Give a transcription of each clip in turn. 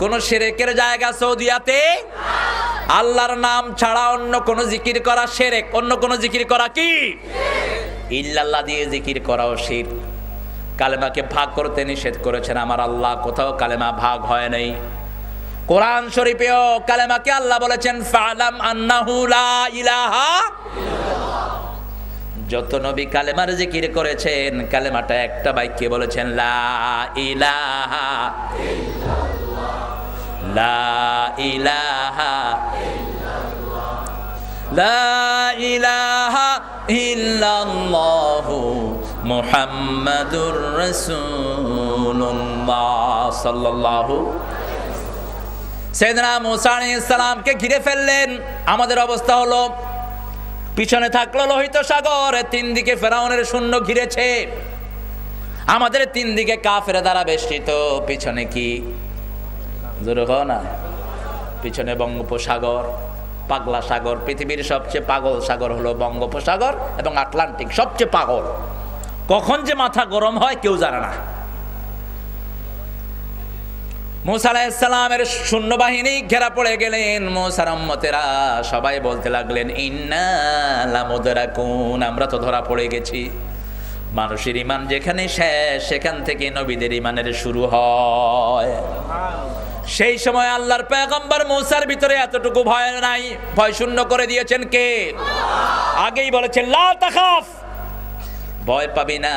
কোন সেরেকের জায়গা সৌদিয়াতে? আল্লাহর নাম ছাড়া অন্য কোন জিকির করা সেরেক, অন্য কোন জিকির করা কি? ইল্লাল্লাহ দিয়ে জিকির করাও শির। কালেমাকে ভাগ করতে নিষেধ করেছেন আমার আল্লাহ, কোথাও কালেমা ভাগ হয় নাই। কোরআন শরীফেও কালেমাকে আল্লাহ বলেছেন, ফালাম আন্নাহু লা ইলাহা যত নবী কালেমার জিকির করেছেন, কালেমাটা একটা বাক্যে বলেছেন, লা ইলাহা ইলাহা ইলাহা ঘিরে ফেললেন। আমাদের অবস্থা হলো, পিছনে থাকল লোহিত সাগর, তিন দিকে ফেরাউনের শূন্য ঘিরেছে। আমাদের তিন দিকে কাফের দ্বারা বেষ্টিত, পিছনে কি? জোরে কও না পিছনে বঙ্গোপসাগর, পাগলা সাগর, পৃথিবীর সবচেয়ে পাগল সাগর হলো বঙ্গোপসাগর এবং আটলান্টিক, সবচেয়ে পাগল। কখন যে মাথা গরম হয় কেউ জানে না। মুসা আলাইসালামের সৈন্যবাহিনী ঘেরা পড়ে গেলেন, মুসার উম্মতেরা সবাই বলতে লাগলেন, ইন্না লামুদরাকুন আমরা তো ধরা পড়ে গেছি। মানুষের ইমান যেখানে শেষ, সেখান থেকে নবীদের ইমানের শুরু হয়। সেই সময় আল্লাহর পেগম্বর মৌসার ভিতরে এতটুকু ভয় নাই, ভয় শূন্য করে দিয়েছেন কে? আগেই বলেছেন ভয় পাবি না,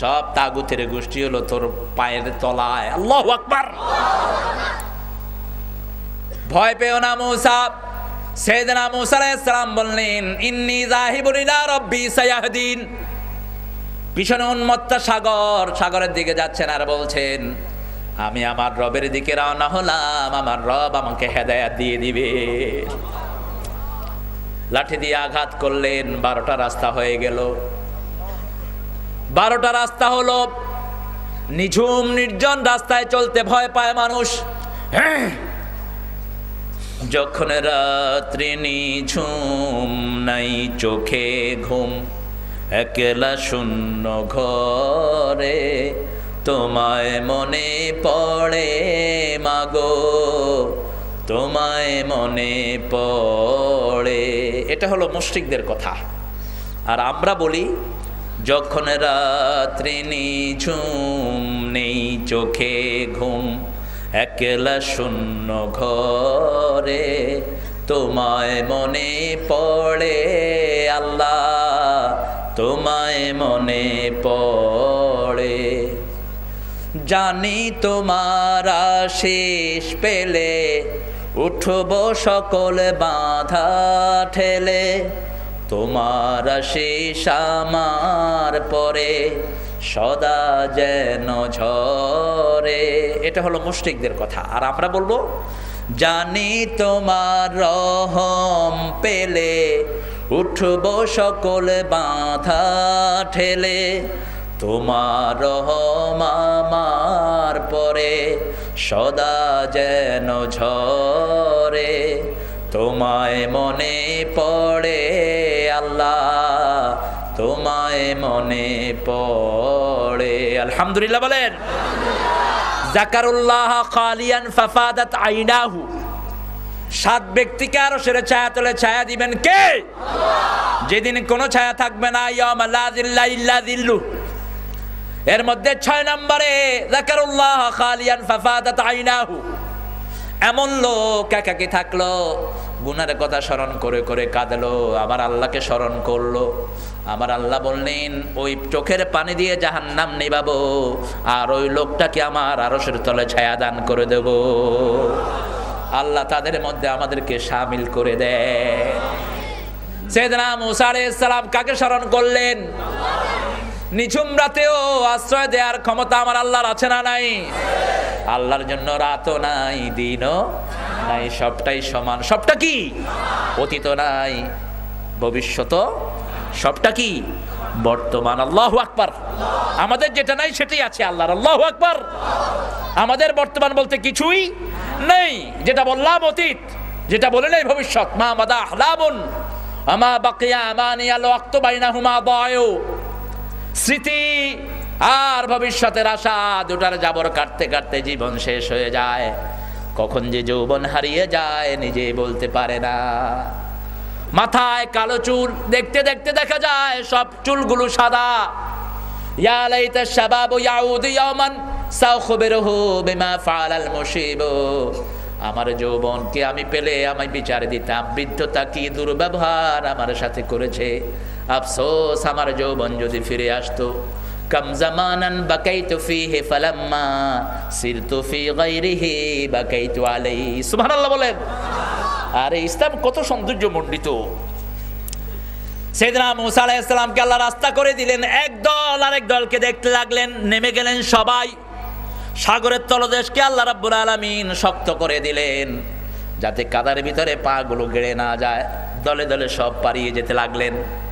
সব তাগুতের গোষ্ঠী হলো তোর পায়ের তলায়। আল্লাহ আকবার! ভয় পেও না মৌসা। সেদিনা মুসা আলাইহিসসালাম বললেন, ইন্নি যাহিবুন ইলা রব্বি সায়াহদিন। পিছনে উন্মত্ত সাগর, সাগরের দিকে যাচ্ছেন আর বলছেন আমি আমার রবের দিকে রওনা হলাম, আমার রব আমাকে হেদায়াত দিয়ে দিবে। লাঠি দিয়ে আঘাত করলেন, বারোটা রাস্তা হয়ে গেল। বারোটা রাস্তা হলো, নিঝুম, নির্জন রাস্তায় চলতে ভয় পায় মানুষ। যখন রাত্রি নিঝুম নাই, চোখে ঘুম, একলা শূন্য ঘরে তোমায় মনে পড়ে, মাগো। তোমায় মনে পড়ে। এটা হলো মুশরিকদের কথা। আর আমরা বলি, যখন রাত্রি নিঝুম, নেই চোখে ঘুম, একলা শূন্য ঘরে। তোমায় মনে পড়ে আল্লাহ, তোমায় মনে পড়ে। জানি তোমার শেষ পেলে, উঠব সকল বাধা ঠেলে। তোমার শেষ আমার পরে, সদা যেন ঝরে। এটা হলো মুষ্টিকদের কথা। আর আমরা বলব, জানি তোমার রহম পেলে, উঠব সকল বাধা ঠেলে। তোমার রহম আমার পরে, সদা যেন ঝরে। তোমায় মনে পড়ে আল্লাহ, তোমায় মনে পড়ে। আলহামদুলিল্লাহ বলেন, জাকারুল্লাহ খালিয়ান ফাফাদাত আইনাহু। সাত ব্যক্তিকে আরও সেরে ছায়া তোলে, ছায়া দিবেন কে? যেদিন কোনো ছায়া থাকবে না ইয়াম লা জিল্লা ইল্লা জিল্লু এর মধ্যে ছয় নম্বরে জাকারুল্লাহ খালিয়ান ফাফাদাত আইনাহু। এমন লোক একাকি থাকল, গুনার কথা স্মরণ করে করে কাঁদলো, আমার আল্লাহকে স্মরণ করল। আমার আল্লাহ বললেন, ওই চোখের পানি দিয়ে জাহান্নাম নিবাবো, আর ওই লোকটাকে আমার আরসের তলে ছায়া দান করে দেব। আল্লাহ তাদের মধ্যে আমাদেরকে সামিল করে দেয় সেদিনা মুসা আলাইহিস সালাম কাকে স্মরণ করলেন? নিঝুম রাতেও আশ্রয় দেওয়ার ক্ষমতা আমার আল্লাহর আছে না নাই? আল্লাহর জন্য রাতও নাই, দিনও নাই, সবটাই সমান। সবটা কি? অতীত নাই ভবিষ্যৎ সবটা কি? বর্তমান। আল্লাহ আকবার। আমাদের যেটা নাই সেটাই আছে আল্লাহর। আল্লাহ আকবার। আমাদের বর্তমান বলতে কিছুই নেই। যেটা বললাম অতীত, যেটা বলে নেই ভবিষ্যৎ। মা মাদা আহলাবন, আমা বাকিয়া আমানি আলো বাইনা হুমা বয় স্মৃতি আর ভবিষ্যতের আশা দুটার জাবর কাটতে কাটতে জীবন শেষ হয়ে যায়। কখন যে যৌবন হারিয়ে যায় নিজে বলতে পারে না। মাথায় কালো চুল দেখতে দেখতে দেখা যায়, সব চুলগুলো সাদা। আমার যৌবনকে আমি পেলে আমি বিচার দিতাম, বৃদ্ধতা কি দুর্ব্যবহার আমার সাথে করেছে? আফসোস, আমার যৌবন যদি ফিরে আসতো। ইসলাম কত মুসা আল্লাহ রাস্তা করে দিলেন আরেক দলকে দেখতে লাগলেন, নেমে গেলেন সবাই। সাগরের তলদেশকে আল্লাহ রাব্বুল আলামিন শক্ত করে দিলেন, যাতে কাদার ভিতরে পাগুলো গেড়ে না যায়। দলে দলে সব পারিয়ে যেতে লাগলেন।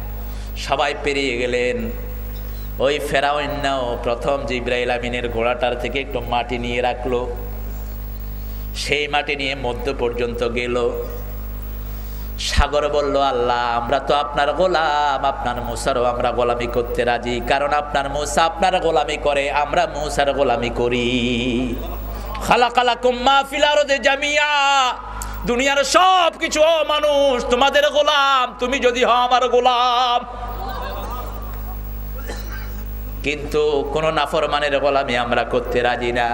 সবাই পেরিয়ে গেলেন। ওই ফেরাউন্নাও প্রথম জিব্রাইল আমিনের ঘোড়াটার থেকে একটু মাটি নিয়ে রাখল। সেই মাটি নিয়ে মধ্য পর্যন্ত গেল। সাগর বলল, আল্লাহ, আমরা তো আপনার গোলাম, আপনার মুসারও আমরা গোলামি করতে রাজি। কারণ আপনার মুসা আপনার গোলামি করে, আমরা মুসার গোলামি করি। জামিয়া। দুনিয়ার সব কিছু মানুষ, তোমাদের গোলাম, তুমি যদি হও আমার গোলাম। কিন্তু কোন নাফরমানের গোলামি আমরা করতে রাজি না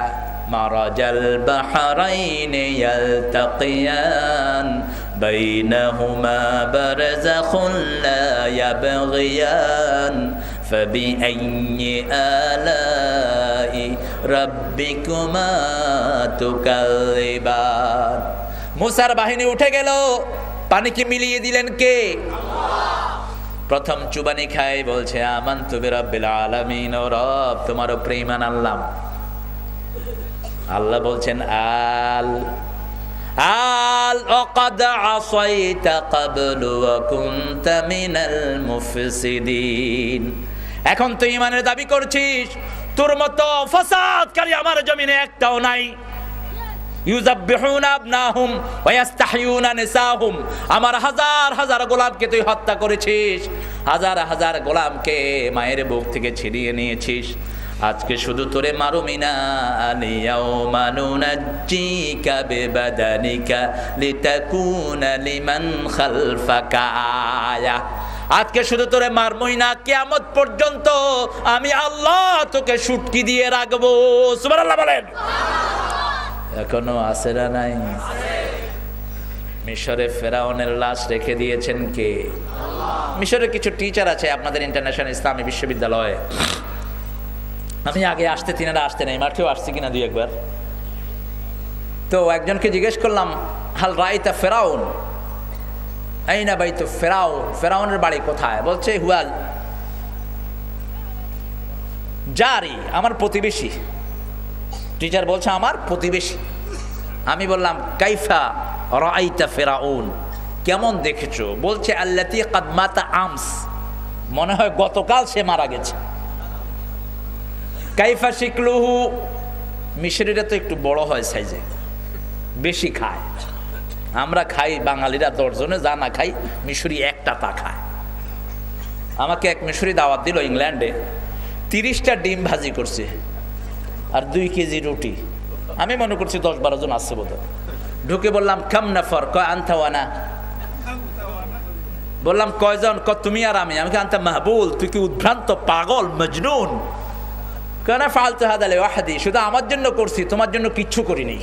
মারাজাল বাহরাইন ইয়ালতাকিয়ান বাইনাহুমা বারযাখুন লা ইয়াবগিয়ান فبأي آلاء ربكما تكذبان মুসার বাহিনী উঠে গেল পানিকে মিলিয়ে দিলেন কে প্রথম চুবানি খাই, বলছে আমান তুমি রব্বিল আলামিন, ও রব তোমারও প্রেমান আল্লাহ আল্লাহ বলছেন, আল আল অকদ আসাইতা ক্বাবলু ওয়া কুনতা মিনাল এখন তুই ইমানের দাবি করছিস, তোর মতো ফাসাদকারী আমার জমিনে একটাও নাই। আমার হাজার হাজার গোলামকে তুই হত্যা করেছিস। হাজার হাজার গোলামকে মায়ের বুক থেকে ছিনিয়ে নিয়েছিস। আজকে শুধু তোরে মারুমিনা। আলিয়াও মানুনাজ্জিকা বিবাদানিকা লিতাকুনা লিমান আজকে শুধু তোরে মারমই না, কিয়ামত পর্যন্ত আমি আল্লাহ তোকে সুটকি দিয়ে রাখব। সুবহানাল্লাহ বলেন। এখনও আছে না নাই। মিশরে ফেরাউনের লাশ রেখে দিয়েছেন কে? মিশরে কিছু টিচার আছে আপনাদের ইন্টারন্যাশনাল ইসলামী বিশ্ববিদ্যালয়ে। আমি আগে আসতে, তিনারা আসতে নেই, মাঠেও আসছি কিনা দুই একবার। তো একজনকে জিজ্ঞেস করলাম, হাল রাইতা ফেরাউন? এই না বাই তো ফেরাউন ফেরাউনের বাড়ি কোথায়? বলছে, হুয়াল জারি, আমার প্রতিবেশী। টিচার বলছে, আমার প্রতিবেশী। আমি বললাম, কাইফা রাইতা ফেরাউন? কেমন দেখেছ? বলছে, আল্লাতি কাদমাতা আমস। মনে হয় গতকাল সে মারা গেছে। কাইফা শিকলুহু? মিশরিটা তো একটু বড় হয় সাইজে, বেশি খায়। আমরা খাই, বাঙালিরা দশজনে যা না খাই, মিশরি একটা তা খায়। আমাকে এক মিশরি দাওয়াত দিল ইংল্যান্ডে। তিরিশটা ডিম ভাজি করছে। আর দুই কেজি রুটি। আমি মনে করছি দশ বারো জন আসছে বোধ ঢুকে বললাম কাম নাফর কয় আনতাওয়ানা বললাম, কয়জন? ক তুমি আর আমি। আমি আনতে মাহবুল, তুই কি উদ্ভ্রান্ত পাগল, মজনুন? কেন ফালতু হাদালে ওয়াহাদি, শুধু আমার জন্য করছি, তোমার জন্য কিচ্ছু করিনি।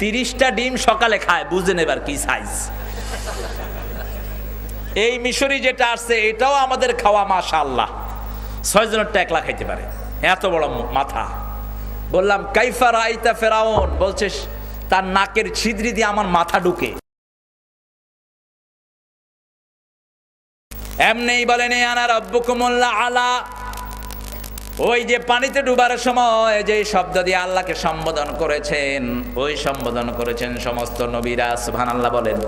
তিরিশটা ডিম সকালে খায় বুঝে নেবার কি সাইজ এই মিশরি যেটা আসছে, এটাও আমাদের খাওয়া মাশা আল্লাহ ছয় জনের একলা খাইতে পারে। এত বড় মাথা। বললাম, কাইফা রাইতা ফেরাউন? বলছে তার নাকের ছিদ্রি দিয়ে আমার মাথা ঢুকে। এমনি বলেন আনা রব্বুকুমুল্লাহ আলা। ওই যে পানিতে ডুবার সময় যে শব্দ দিয়ে আল্লাহকে সম্বোধন করেছেন, ওই সম্বোধন করেছেন সমস্ত নবীরা, সুবহানাল্লাহ বলেন।